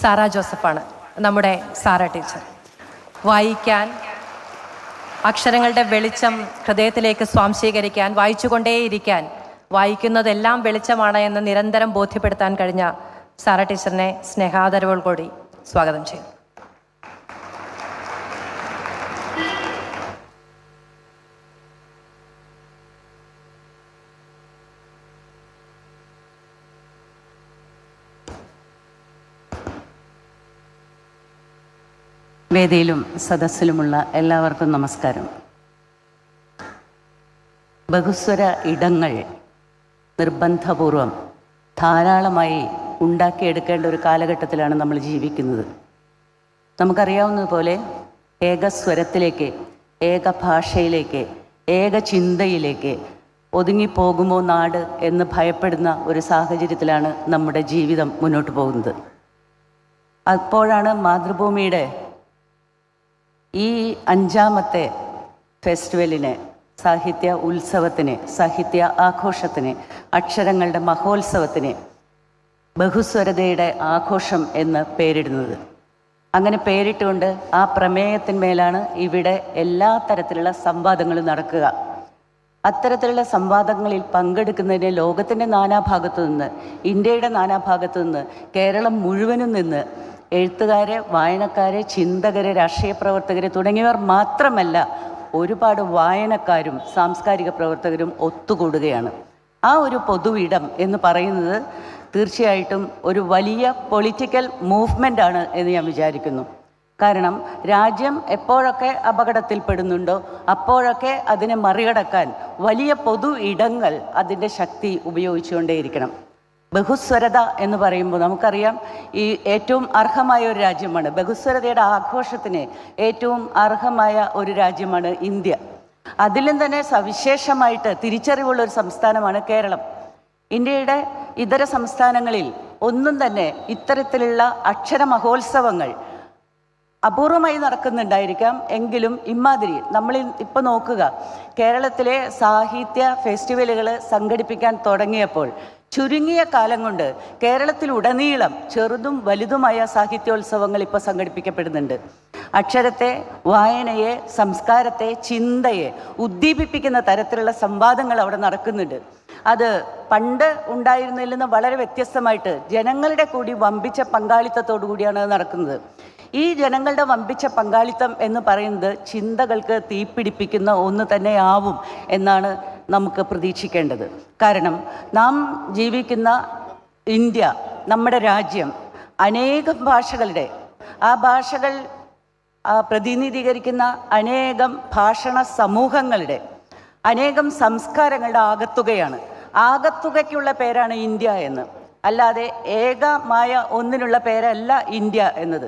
Sara ജോസഫാണ് നമ്മുടെ Sara teacher. വായിക്കാൻ അക്ഷരങ്ങളുടെ വെളിച്ചം ഹൃദയത്തിലേക്ക് സ്വാംശീകരിക്കാൻ വായിച്ചുകൊണ്ടേയിരിക്കാൻ വായിക്കുന്നതെല്ലാം വെളിച്ചമാണ് എന്ന് നിരന്തരം ബോധ്യപ്പെടുത്താൻ കഴിഞ്ഞ സാറ ടീച്ചറിനെ സ്നേഹാദരവോൾ കൂടി സ്വാഗതം ചെയ്യും. വേദിയിലും സദസ്സിലുമുള്ള എല്ലാവർക്കും നമസ്കാരം. ബഹുസ്വര ഇടങ്ങൾ നിർബന്ധപൂർവം ധാരാളമായി ഉണ്ടാക്കിയെടുക്കേണ്ട ഒരു കാലഘട്ടത്തിലാണ് നമ്മൾ ജീവിക്കുന്നത്. നമുക്കറിയാവുന്നതുപോലെ ഏകസ്വരത്തിലേക്ക് ഏക ഭാഷയിലേക്ക് ഏക ചിന്തയിലേക്ക് ഒതുങ്ങിപ്പോകുമോ നാട് എന്ന് ഭയപ്പെടുന്ന ഒരു സാഹചര്യത്തിലാണ് നമ്മുടെ ജീവിതം മുന്നോട്ട് പോകുന്നത്. അപ്പോഴാണ് മാതൃഭൂമിയുടെ ഈ അഞ്ചാമത്തെ ഫെസ്റ്റിവലിനെ സാഹിത്യ ഉത്സവത്തിന് സാഹിത്യ ആഘോഷത്തിന് അക്ഷരങ്ങളുടെ മഹോത്സവത്തിന് ബഹുസ്വരതയുടെ ആഘോഷം എന്ന് പേരിടുന്നത്. അങ്ങനെ പേരിട്ടുകൊണ്ട് ആ പ്രമേയത്തിന്മേലാണ് ഇവിടെ എല്ലാ തരത്തിലുള്ള സംവാദങ്ങളും നടക്കുക. അത്തരത്തിലുള്ള സംവാദങ്ങളിൽ പങ്കെടുക്കുന്നതിന് ലോകത്തിന്റെ നാനാഭാഗത്തു നിന്ന് ഇന്ത്യയുടെ നാനാഭാഗത്തു നിന്ന് കേരളം മുഴുവനും നിന്ന് എഴുത്തുകാരെ വായനക്കാരെ ചിന്തകരെ രാഷ്ട്രീയ പ്രവർത്തകരെ തുടങ്ങിയവർ മാത്രമല്ല ഒരുപാട് വായനക്കാരും സാംസ്കാരിക പ്രവർത്തകരും ഒത്തുകൂടുകയാണ്. ആ ഒരു പൊതുവിടം എന്ന് പറയുന്നത് തീർച്ചയായിട്ടും ഒരു വലിയ പൊളിറ്റിക്കൽ മൂവ്മെന്റ് ആണ് എന്ന് ഞാൻ വിചാരിക്കുന്നു. കാരണം രാജ്യം എപ്പോഴൊക്കെ അപകടത്തിൽപ്പെടുന്നുണ്ടോ അപ്പോഴൊക്കെ അതിനെ മറികടക്കാൻ വലിയ പൊതു ഇടങ്ങൾ അതിന്റെ ശക്തി ഉപയോഗിച്ചുകൊണ്ടേയിരിക്കണം. ബഹുസ്വരത എന്ന് പറയുമ്പോൾ നമുക്കറിയാം ഈ ഏറ്റവും അർഹമായ ഒരു രാജ്യമാണ്. ബഹുസ്വരതയുടെ ആഘോഷത്തിന് ഏറ്റവും അർഹമായ ഒരു രാജ്യമാണ് ഇന്ത്യ. അതിലും തന്നെ സവിശേഷമായിട്ട് തിരിച്ചറിവുള്ള ഒരു സംസ്ഥാനമാണ് കേരളം. ഇന്ത്യയുടെ ഇതര സംസ്ഥാനങ്ങളിൽ ഒന്നും തന്നെ ഇത്തരത്തിലുള്ള അക്ഷര മഹോത്സവങ്ങൾ അപൂർവമായി നടക്കുന്നുണ്ടായിരിക്കാം. എങ്കിലും ഇമാതിരി നമ്മൾ ഇപ്പോൾ നോക്കുക കേരളത്തിലെ സാഹിത്യ ഫെസ്റ്റിവലുകൾ സംഘടിപ്പിക്കാൻ തുടങ്ങിയപ്പോൾ ചുരുങ്ങിയ കാലം കൊണ്ട് കേരളത്തിലുടനീളം ചെറുതും വലുതുമായ സാഹിത്യോത്സവങ്ങൾ ഇപ്പോൾ സംഘടിപ്പിക്കപ്പെടുന്നുണ്ട്. അക്ഷരത്തെ വായനയെ സംസ്കാരത്തെ ചിന്തയെ ഉദ്ദീപിപ്പിക്കുന്ന തരത്തിലുള്ള സംവാദങ്ങൾ അവിടെ നടക്കുന്നുണ്ട്. അത് പണ്ട് ഉണ്ടായിരുന്നതിൽ നിന്ന് വളരെ വ്യത്യസ്തമായിട്ട് ജനങ്ങളുടെ കൂടി വമ്പിച്ച പങ്കാളിത്തത്തോടു കൂടിയാണ് നടക്കുന്നത്. ഈ ജനങ്ങളുടെ വമ്പിച്ച പങ്കാളിത്തം എന്ന് പറയുന്നത് ചിന്തകൾക്ക് തീപിടിപ്പിക്കുന്ന ഒന്ന് തന്നെയാവും എന്നാണ് നമുക്ക് പ്രതീക്ഷിക്കേണ്ടത്. കാരണം നാം ജീവിക്കുന്ന ഇന്ത്യ നമ്മുടെ രാജ്യം അനേകം ഭാഷകളുടെ ആ ഭാഷകൾ പ്രതിനിധീകരിക്കുന്ന അനേകം ഭാഷണ സമൂഹങ്ങളുടെ അനേകം സംസ്കാരങ്ങളുടെ ആകത്തുകയാണ്. ആകത്തുകയ്ക്കുള്ള പേരാണ് ഇന്ത്യ എന്ന്. അല്ലാതെ ഏകമായ ഒന്നിനുള്ള പേരല്ല ഇന്ത്യ എന്നത്.